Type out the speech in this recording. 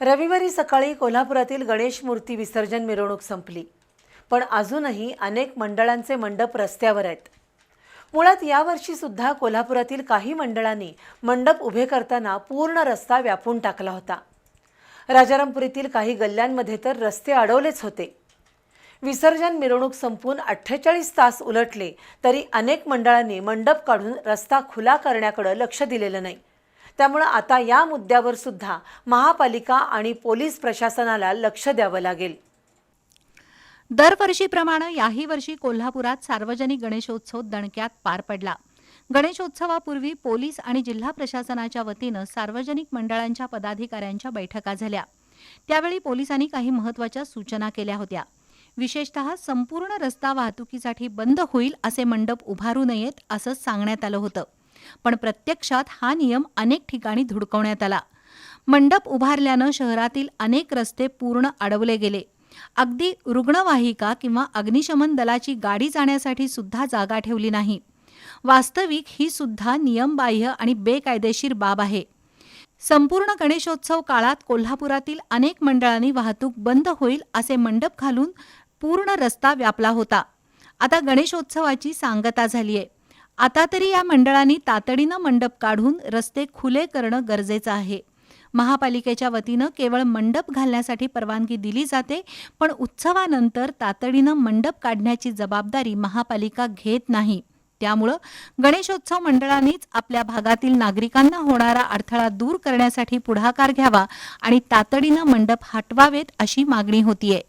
रविवारी सकाळी कोल्हापुरातील गणेश मूर्ती विसर्जन मिरवणूक संपली. पण अजूनही अनेक मंडळांचे मंडप रस्त्यावर आहेत. मुळात यावर्षी सुद्धा कोल्हापुरातील काही मंडळांनी मंडप उभे करताना पूर्ण रस्ता व्यापून टाकला होता. राजारामपुरीतील काही गल्ल्यांमध्ये तर रस्ते अडवलेच होते. विसर्जन मिरवणूक संपून अठ्ठेचाळीस तास उलटले तरी अनेक मंडळांनी मंडप काढून रस्ता खुला करण्याकडे लक्ष दिलेलं नाही. त्यामुळं आता या मुद्द्यावर सुद्धा महापालिका आणि पोलीस प्रशासनाला लक्ष द्यावं लागेल. दरवर्षीप्रमाणे याही वर्षी कोल्हापुरात सार्वजनिक गणेशोत्सव दणक्यात पार पडला. गणेशोत्सवापूर्वी पोलीस आणि जिल्हा प्रशासनाच्या वतीनं सार्वजनिक मंडळांच्या पदाधिकाऱ्यांच्या बैठका झाल्या. त्यावेळी पोलिसांनी काही महत्त्वाच्या सूचना केल्या होत्या. विशेषतः संपूर्ण रस्ता वाहतुकीसाठी बंद होईल असे मंडप उभारू नयेत असं सांगण्यात आलं होतं. पण प्रत्यक्षात हा नियम अनेक ठिकाणी धुडकवण्यात आला. मंडप उभारल्यानं शहरातील अनेक रस्ते पूर्ण अडवले गेले. अगदी रुग्णवाहिका किंवा अग्निशमन दलाची गाडी जाण्यासाठी सुद्धा जागा ठेवली नाही. वास्तविक ही सुद्धा नियमबाह्य आणि बेकायदेशीर बाब आहे. संपूर्ण गणेशोत्सव काळात कोल्हापुरातील अनेक मंडळांनी वाहतूक बंद होईल असे मंडप घालून पूर्ण रस्ता व्यापला होता. आता गणेशोत्सवाची सांगता झालीय. आता तरी या मंडळांनी तातडीनं मंडप काढून रस्ते खुले करणं गरजेचं आहे. महापालिकेच्या वतीनं केवळ मंडप घालण्यासाठी परवानगी दिली जाते पण उत्सवानंतर तातडीनं मंडप काढण्याची जबाबदारी महापालिका घेत नाही. त्यामुळं गणेशोत्सव मंडळांनीच आपल्या भागातील नागरिकांना होणारा अडथळा दूर करण्यासाठी पुढाकार घ्यावा आणि तातडीनं मंडप हटवावेत अशी मागणी होतीये.